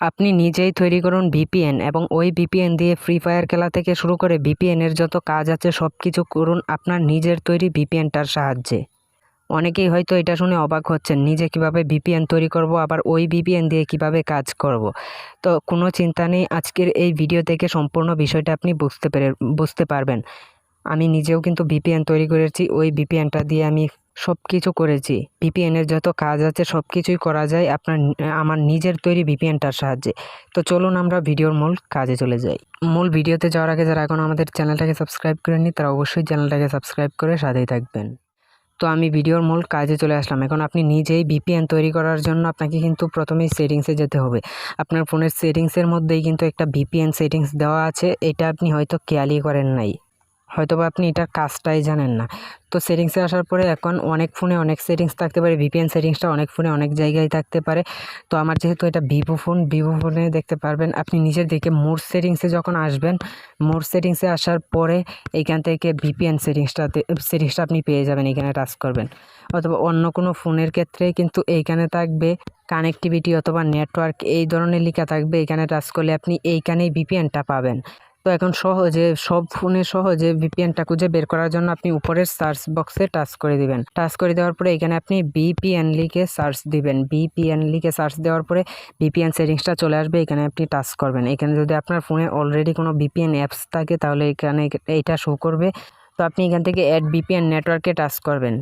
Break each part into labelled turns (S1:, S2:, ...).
S1: আপনি নিজেই তৈরি করুন ভিপিএন এবং ওই ভিপিএন দিয়ে ফ্রি ফায়ার খেলা থেকে শুরু করে ভিপিএনের যত কাজ আছে সব কিছু করুন আপনার নিজের তৈরি ভিপিএনটার সাহায্যে। অনেকেই হয়তো এটা শুনে অবাক হচ্ছেন, নিজে কীভাবে ভিপিএন তৈরি করব, আবার ওই ভিপিএন দিয়ে কীভাবে কাজ করব। তো কোনো চিন্তা নেই, আজকের এই ভিডিও থেকে সম্পূর্ণ বিষয়টা আপনি বুঝতে পেরে, বুঝতে পারবেন। আমি নিজেও কিন্তু ভিপিএন তৈরি করেছি, ওই ভিপিএনটা দিয়ে আমি সব কিছু করেছি ভিপিএনের যত কাজ আছে সব কিছুই করা যায় আপনার আমার নিজের তৈরি ভিপিএনটার সাহায্যে। তো চলুন আমরা ভিডিওর মূল কাজে চলে যাই। মূল ভিডিওতে যাওয়ার আগে যারা এখন আমাদের চ্যানেলটাকে সাবস্ক্রাইব করেননি, তারা অবশ্যই চ্যানেলটাকে সাবস্ক্রাইব করে সাথেই থাকবেন। তো আমি ভিডিওর মূল কাজে চলে আসলাম। এখন আপনি নিজেই ভিপিএন তৈরি করার জন্য আপনাকে কিন্তু প্রথমেই সেটিংসে যেতে হবে। আপনার ফোনের সেটিংসের মধ্যেই কিন্তু একটা ভিপিএন সেটিংস দেওয়া আছে। এটা আপনি হয়তো খেয়ালই করেন নাই। হয়তোবা আপনি এটার কাজটাই জানেন না। তো সেটিংসে আসার পরে এখন অনেক ফোনে অনেক সেটিংস থাকতে পারে ভিপিএন সেটিংসটা অনেক ফোনে অনেক জায়গায় থাকতে পারে। তো আমার যেহেতু এটা ভিভো ফোন ভিভো ফোনে দেখতে পারবেন, আপনি নিজের দিকে মোর সেটিংসে যখন আসবেন মোর সেটিংসে আসার পরে এইখান থেকে ভিপিএন সেটিংসটাতে সেটিংসটা আপনি পেয়ে যাবেন, এখানে টাচ করবেন। অথবা অন্য কোনো ফোনের ক্ষেত্রে কিন্তু এইখানে থাকবে কানেক্টিভিটি অথবা নেটওয়ার্ক এই ধরনের লেখা থাকবে, এখানে টাচ করলে আপনি এইখানেই ভিপিএনটা পাবেন। তো এখন সহজে, সব ফোনে সহজে ভিপিএনটা খুঁজে বের করার জন্য আপনি উপরের সার্চ বক্সে টাচ করে দিবেন। টাচ করে দেওয়ার পরে এখানে আপনি বিপিএন লিখে সার্চ দিবেন। বিপিএন লিখে সার্চ দেওয়ার পরে ভিপিএন সেটিংসটা চলে আসবে, এখানে আপনি টাচ করবেন। এখানে যদি আপনার ফোনে অলরেডি কোনো ভিপিএন অ্যাপস থাকে, তাহলে এখানে এইটা শো করবে। তো আপনি এখান থেকে অ্যাড ভিপিএন নেটওয়ার্কে টাচ করবেন।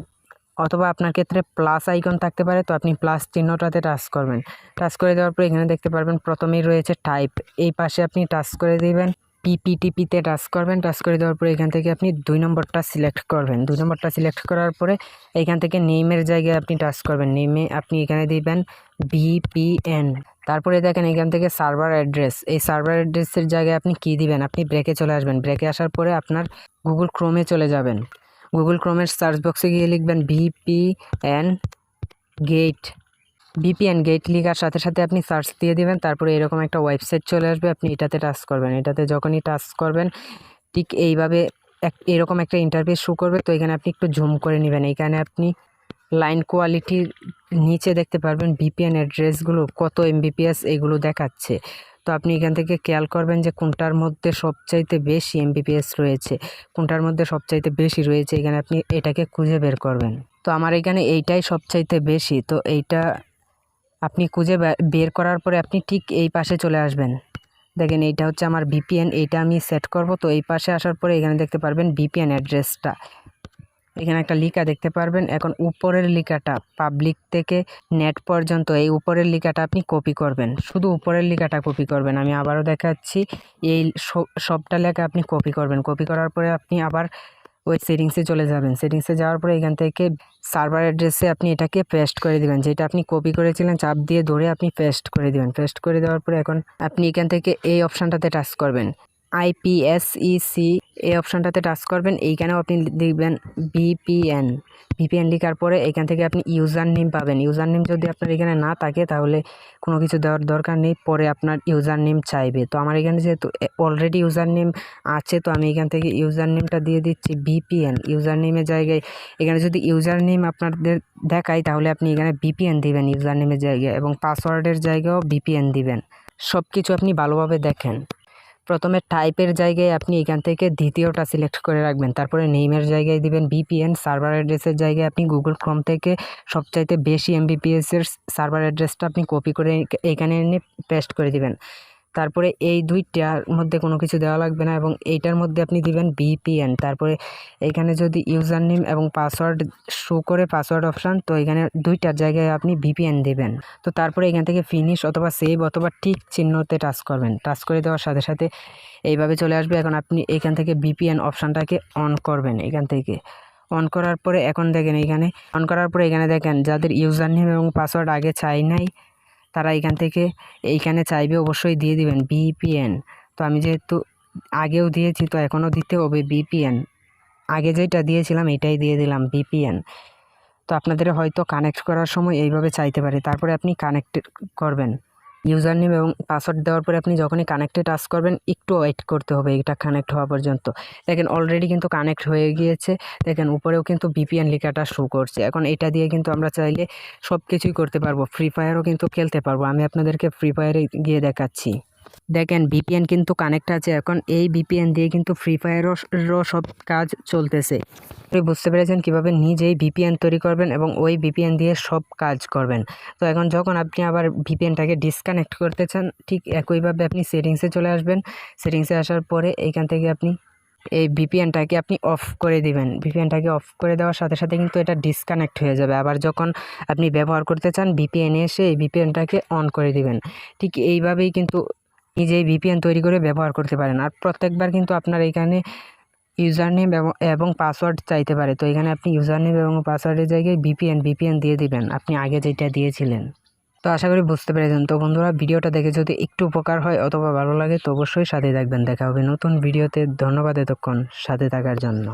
S1: অথবা আপনার ক্ষেত্রে প্লাস আইকন থাকতে পারে, তো আপনি প্লাস চিহ্নটাতে টাচ করবেন। টাচ করে দেওয়ার পর এখানে দেখতে পারবেন প্রথমেই রয়েছে টাইপ এই পাশে আপনি টাচ করে দিবেন। পিপিটিপিতে টাচ করবেন টাচ করে দেওয়ার পরে এখান থেকে আপনি দুই নম্বরটা সিলেক্ট করবেন। দুই নম্বরটা সিলেক্ট করার পরে এখান থেকে নেমের জায়গায় আপনি টাচ করবেন। নেমে আপনি এখানে দিবেন ভিপিএন তারপরে দেখেন এখান থেকে সার্ভার অ্যাড্রেস এই সার্ভার অ্যাড্রেসের জায়গায় আপনি কি দিবেন? আপনি ব্রেকে চলে আসবেন। ব্রেকে আসার পরে আপনার গুগল ক্রোমে চলে যাবেন। গুগল ক্রোমের সার্চ বক্সে গিয়ে লিখবেন ভিপিএন গেট ভিপিএন গেট লিখার সাথে সাথে আপনি সার্চ দিয়ে দিবেন, তারপরে এরকম একটা ওয়েবসাইট চলে আসবে, আপনি এটাতে টাচ করবেন। এটাতে যখনই টাচ করবেন, ঠিক এইভাবে এক, এরকম একটা ইন্টারফেস শু করবে, তো এখানে আপনি একটু জুম করে নেবেন। এখানে আপনি লাইন কোয়ালিটির নিচে দেখতে পারবেন ভিপিএন অ্যাড্রেসগুলো কত এমবিপিএস এগুলো দেখাচ্ছে। তো আপনি এখান থেকে খেয়াল করবেন যে কোনটার মধ্যে সবচাইতে বেশি এমবিপিএস রয়েছে, কোনটার মধ্যে সবচাইতে বেশি রয়েছে, এখানে আপনি এটাকে খুঁজে বের করবেন। তো আমার এখানে এইটাই সবচাইতে বেশি, তো এইটা আপনি খুঁজে বের করার পরে আপনি ঠিক এই পাশে চলে আসবেন। দেখেন এইটা হচ্ছে আমার ভিপিএন এইটা আমি সেট করব। তো এই পাশে আসার পরে এখানে দেখতে পারবেন ভিপিএন অ্যাড্রেসটা এখানে একটা লিখা দেখতে পারবেন। এখন উপরের লিখাটা পাবলিক থেকে নেট পর্যন্ত এই উপরের লিখাটা আপনি কপি করবেন। শুধু উপরের লিখাটা কপি করবেন। আমি আবারও দেখাচ্ছি, এই সবটা লেখা আপনি কপি করবেন। কপি করার পরে আপনি আবার ওই সেটিংসে চলে যাবেন। সেটিংসে যাওয়ার পরে এখান থেকে সার্ভার অ্যাড্রেসে আপনি এটাকে পেস্ট করে দেবেন। যেটা আপনি কপি করেছিলেন, চাপ দিয়ে ধরে আপনি পেস্ট করে দেবেন। পেস্ট করে দেওয়ার পরে এখন আপনি এখান থেকে এই অপশানটাতে টাচ করবেন। আইপিএসইসি এই অপশানটাতে টাচ করবেন। এইখানেও আপনি দেখবেন ভিপিএন ভিপিএন লেখার পরে এখান থেকে আপনি ইউজার নেম পাবেন। ইউজার নেম যদি আপনার এখানে না থাকে, তাহলে কোনো কিছু দেওয়ার দরকার নেই। পরে আপনার ইউজার নেম চাইবে। তো আমার এখানে যেহেতু অলরেডি ইউজার নেম আছে, তো আমি এখান থেকে ইউজার নেমটা দিয়ে দিচ্ছি ভিপিএন ইউজার নেমের জায়গায় এখানে যদি ইউজার নেম আপনাদের দেখায়, তাহলে আপনি এখানে ভিপিএন দিবেন ইউজার নেমের জায়গায় এবং পাসওয়ার্ডের জায়গায়ও ভিপিএন দিবেন। সব কিছু আপনি ভালোভাবে দেখেন। প্রথমে টাইপের জায়গায় আপনি এখান থেকে দ্বিতীয়টা সিলেক্ট করে রাখবেন। তারপরে নেইমের জায়গায় দিবেন বিপিএন সার্ভার অ্যাড্রেসের জায়গায় আপনি গুগল ক্রোম থেকে সবচাইতে বেশি এমবিপিএসের সার্ভার অ্যাড্রেসটা আপনি কপি করে এখানে এনে পেস্ট করে দিবেন। তারপরে এই দুইটার মধ্যে কোনো কিছু দেওয়া লাগবে না এবং এইটার মধ্যে আপনি দিবেন বিপিএন তারপরে এখানে যদি ইউজার নেম এবং পাসওয়ার্ড শো করে পাসওয়ার্ড অপশান, তো এখানে দুইটার জায়গায় আপনি ভিপিএন দিবেন। তো তারপরে এখান থেকে ফিনিশ অথবা সেভ অথবা ঠিক চিহ্নতে টাচ করবেন। টাচ করে দেওয়ার সাথে সাথে এইভাবে চলে আসবে। এখন আপনি এখান থেকে ভিপিএন অপশানটাকে অন করবেন এখান থেকে। অন করার পরে এখন দেখেন এখানে অন করার পরে এখানে দেখেন যাদের ইউজার নেম এবং পাসওয়ার্ড আগে চাই নাই তারা এখান থেকে এইখানে চাইবে অবশ্যই দিয়ে দিবেন বিপিএন তো আমি যেহেতু আগেও দিয়েছি, তো এখনও দিতে হবে বিপিএন আগে যেটা দিয়েছিলাম, এটাই দিয়ে দিলাম বিপিএন তো আপনাদের হয়তো কানেক্ট করার সময় এইভাবে চাইতে পারে, তারপরে আপনি কানেক্ট করবেন। ইউজার নেম এবং পাসওয়ার্ড দেওয়ার পরে আপনি যখনই কানেক্টে টাচ করবেন, একটু ওয়েট করতে হবে এটা কানেক্ট হওয়া পর্যন্ত। দেখেন অলরেডি কিন্তু কানেক্ট হয়ে গিয়েছে। দেখেন উপরেও কিন্তু বিপিএন লেখাটা শো করছে। এখন এটা দিয়ে কিন্তু আমরা চাইলে সব কিছুই করতে পারব। ফ্রি ফায়ারও কিন্তু খেলতে পারব। আমি আপনাদেরকে ফ্রি ফায়ারে গিয়ে দেখাচ্ছি। দেখেন ভিপিএন কিন্তু কানেক্ট আছে। এখন এই ভিপিএন দিয়ে কিন্তু ফ্রি ফায়ারও সব কাজ চলতেছে। আপনি বুঝতে পেরেছেন কীভাবে নিজেই ভিপিএন তৈরি করবেন এবং ওই ভিপিএন দিয়ে সব কাজ করবেন। তো এখন যখন আপনি আবার ভিপিএনটাকে ডিসকানেক্ট করতে চান, ঠিক একইভাবে আপনি সেটিংসে চলে আসবেন। সেটিংসে আসার পরে এইখান থেকে আপনি এই ভিপিএনটাকে আপনি অফ করে দিবেন। ভিপিএনটাকে অফ করে দেওয়ার সাথে সাথে কিন্তু এটা ডিসকানেক্ট হয়ে যাবে। আবার যখন আপনি ব্যবহার করতে চান ভিপিএনে এসে এই ভিপিএনটাকে অন করে দিবেন। ঠিক এইভাবেই কিন্তু নিজেই ভিপিএন তৈরি করে ব্যবহার করতে পারেন। আর প্রত্যেকবার কিন্তু আপনার এখানে ইউজার নেম এবং পাসওয়ার্ড চাইতে পারে। তো এখানে আপনি ইউজার নেম এবং পাসওয়ার্ডের জায়গায় ভিপিএন ভিপিএন দিয়ে দিবেন। আপনি আগে যেটা দিয়েছিলেন। তো আশা করি বুঝতে পেরেছেন। তো বন্ধুরা, ভিডিওটা দেখে যদি একটু উপকার হয় অথবা ভালো লাগে, তো অবশ্যই সাথে থাকবেন। দেখা হবে নতুন ভিডিওতে। ধন্যবাদ এতক্ষণ সাথে থাকার জন্য।